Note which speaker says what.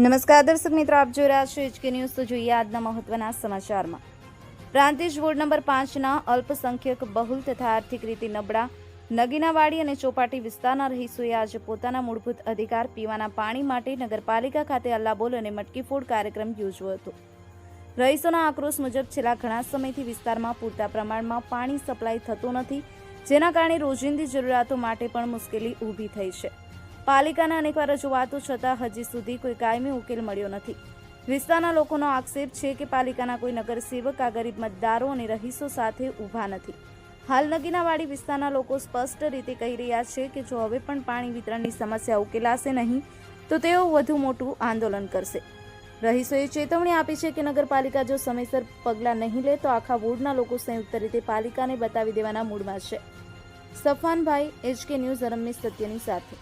Speaker 1: નમસ્કાર, દર્શક મિત્રો, આપ જોઈ રહ્યા છો એચકે ન્યૂઝ. તો જોઈએ આજના મહત્વના સમાચારમાં. પ્રાંતિજ વોર્ડ નંબર પાંચના અલ્પસંખ્યક બહુલ તથા આર્થિક રીતે નબળા નગીનાવાડી અને ચોપાટી વિસ્તારના રહીશોએ આજે પોતાના મૂળભૂત અધિકાર પીવાના પાણી માટે નગરપાલિકા ખાતે અલ્લાબોલ અને મટકીફોડ કાર્યક્રમ યોજ્યો હતો. રહીશોના આક્રોશ મુજબ છેલ્લા ઘણા સમયથી વિસ્તારમાં પૂરતા પ્રમાણમાં પાણી સપ્લાય થતું નથી, જેના કારણે રોજિંદી જરૂરિયાતો માટે પણ મુશ્કેલી ઊભી થઈ છે. પાલિકાના અનેકવાર રજૂઆતો છતાં હજી સુધી કોઈ કાયમી ઉકેલ મળ્યો નથી. વિસ્તારના લોકોનો આક્ષેપ છે કે પાલિકાના કોઈ નગરસેવક આ ગરીબ મતદારો અને રહીશો સાથે ઊભા નથી. હાલ નગીનાવાડી વિસ્તારના લોકો સ્પષ્ટ રીતે કહી રહ્યા છે કે જો હવે પણ પાણી વિતરણની સમસ્યા ઉકેલાશે નહીં, તો તેઓ વધુ મોટું આંદોલન કરશે. રહીશોએ ચેતવણી આપી છે કે નગરપાલિકા જો સમયસર પગલાં નહીં લે, તો આખા વોર્ડના લોકો સંયુક્ત રીતે પાલિકાને બતાવી દેવાના મૂડમાં છે. સફાનભાઈ એચકે ન્યૂઝ અરમની સત્યની સાથે.